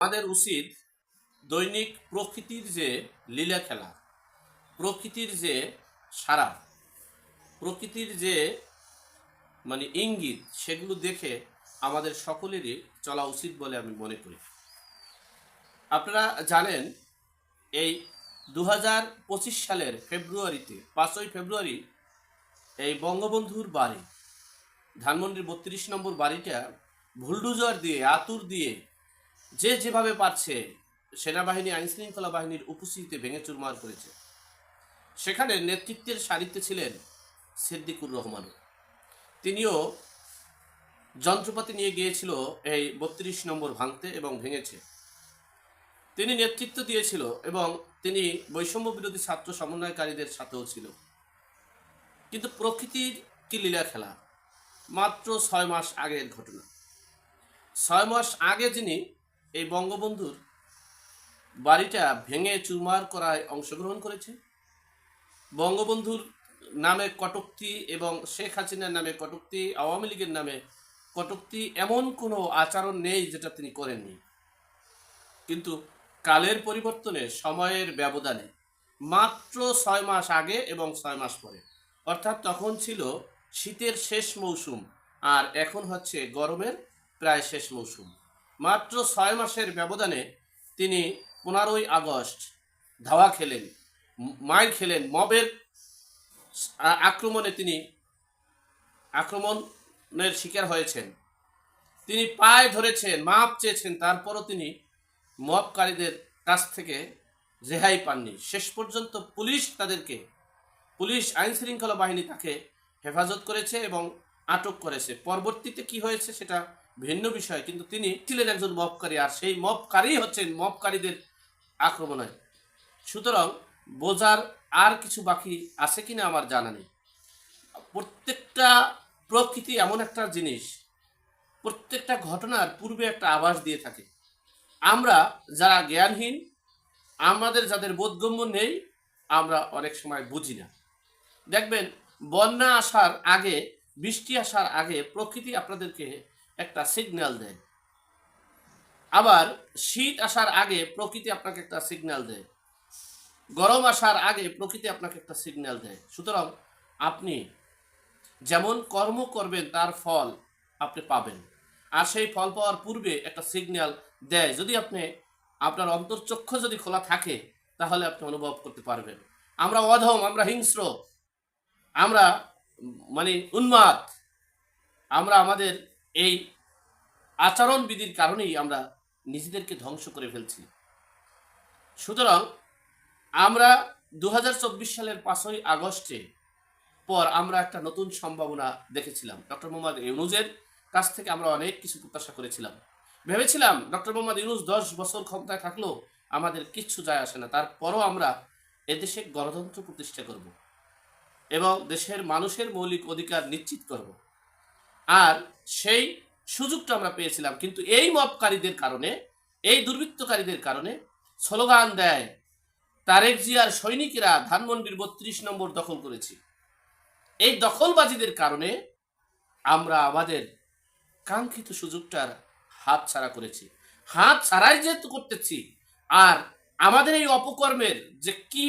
আমাদের উচিত দৈনিক প্রকৃতির যে লীলা খেলা, প্রকৃতির যে সারা, প্রকৃতির যে মানে ইঙ্গিত, সেগুলো দেখে আমাদের সকলেরই চলা উচিত বলে আমি মনে করি। আপনারা জানেন, এই দু সালের ফেব্রুয়ারিতে, পাঁচই ফেব্রুয়ারি, এই বঙ্গবন্ধুর বাড়ি, ধানমন্ডির বত্রিশ নম্বর বাড়িটা ভুলডুজার দিয়ে, আতুর দিয়ে যে যেভাবে পারছে, সেনাবাহিনী, আইনশৃঙ্খলা বাহিনীর উপস্থিতিতে ভেঙে চুরমার করেছে। সেখানে নেতৃত্বের সারিতে ছিলেন সিদ্দিকুর রহমান তিনিও যন্ত্রপাতি নিয়ে গিয়েছিল এই বত্রিশ নম্বর ভাঙতে এবং ভেঙেছে। তিনি নেতৃত্ব দিয়েছিল এবং তিনি বৈষম্য বিরোধী ছাত্র সমন্বয়কারীদের সাথেও ছিল। কিন্তু প্রকৃতির কি লীলা খেলা? মাত্র ছয় মাস আগের ঘটনা। ছয় মাস আগে যিনি এই বঙ্গবন্ধুর বাড়িটা ভেঙে চুরমার করায় অংশগ্রহণ করেছে। বঙ্গবন্ধুর নামে কটুক্তি এবং শেখ হাসিনার নামে কটুক্তি, আওয়ামী লীগের নামে কটুক্তি এমন কোনো আচরণ নেই যেটা তিনি করেননি। কিন্তু কালের পরিবর্তনে সময়ের ব্যবধানে মাত্র ছয় মাস আগে এবং ছয় মাস পরে, অর্থাৎ তখন ছিল শীতের শেষ মৌসুম আর এখন হচ্ছে গরমের প্রায় শেষ মৌসুম। মাত্র ছয় মাসের ব্যবধানে তিনি পনেরোই আগস্ট ধাওয়া খেলেন, ম- মাইর খেলেন। মবের আক্রমণে তিনি আক্রমণের শিকার হয়েছেন। তিনি পায়ে ধরেছেন, মাপ চেয়েছেন, তারপরও তিনি মবকারীদের কাছ থেকে রেহাই পাননি। শেষ পর্যন্ত পুলিশ তাদেরকে, পুলিশ আইন শৃঙ্খলা বাহিনী তাকে হেফাজত করেছে এবং আটক করেছে। পরবর্তীতে কি হয়েছে সেটা ভিন্ন বিষয়, কিন্তু তিনি ছিলেন একজন মবকারী আর সেই মবকারী হচ্ছেন মবকারীদের আক্রমণে সুতরাং বোঝার আর কিছু বাকি আছে কিনা আমার জানা নেই। প্রত্যেকটা প্রকৃতি এমন একটা জিনিস, প্রত্যেকটা ঘটনার পূর্বে একটা আভাস দিয়ে থাকে। আমরা যারা জ্ঞানহীন, আমাদের যাদের বোধগম্য নেই, আমরা অনেক সময় বুঝি না। দেখবেন, বন্যা আসার আগে, বৃষ্টি আসার আগে প্রকৃতি আপনাদেরকে একটা সিগন্যাল দেয়। আবার শীত আসার আগে প্রকৃতি আপনাকে একটা সিগন্যাল দেয়। গরম আসার আগে প্রকৃতি আপনাকে একটা সিগন্যাল দেয়। সুতরাং আপনি যেমন কর্ম করবেন, তার ফল আপনি পাবেন। আর সেই ফল পাওয়ার পূর্বে একটা সিগন্যাল দেয়। যদি আপনি আপনার অন্তর্চক্ষু যদি খোলা থাকে, তাহলে আপনি অনুভব করতে পারবেন। আমরা অধম, আমরা হিংস্র, আমরা মানে উন্মাদ, আমরা আমাদের এই আচরণবিধির কারণেই আমরা নিজেদেরকে ধ্বংস করে ফেলছি। সুতরাং আমরা দু হাজার চব্বিশ সালের পাঁচই আগস্টে পর আমরা একটা নতুন সম্ভাবনা দেখেছিলাম। ডক্টর মোহাম্মদ ইউনুজের কাছ থেকে আমরা অনেক কিছু প্রত্যাশা করেছিলাম। ভেবেছিলাম, ডক্টর মোহাম্মদ ইউনুস দশ বছর ক্ষমতায় থাকলেও আমাদের কিচ্ছু যায় আসে না। তারপরও আমরা এদেশে গণতন্ত্র প্রতিষ্ঠা করব এবং দেশের মানুষের মৌলিক অধিকার নিশ্চিত করব। আর সেই সুযোগটা আমরা পেয়েছিলাম। কিন্তু এই মপকারীদের কারণে, এই দুর্বৃত্তকারীদের কারণে স্লোগান দেয়, তারেক জিয়ার সৈনিকেরা ধানমন্ডির বত্রিশ নম্বর দখল করেছি। এই দখলবাজিদের কারণে আমরা আমাদের কাঙ্ক্ষিত সুযোগটার হাত ছাড়া করেছি। হাত ছাড়াই যেহেতু করতেছি, আর আমাদের এই অপকর্মের যে কি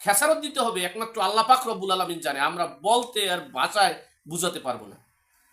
খেসারত দিতে হবে, একমাত্র আল্লাহ পাক রব্বুল আলমিন জানে, আমরা বলতে আর ভাষায় বুঝাতে পারব না।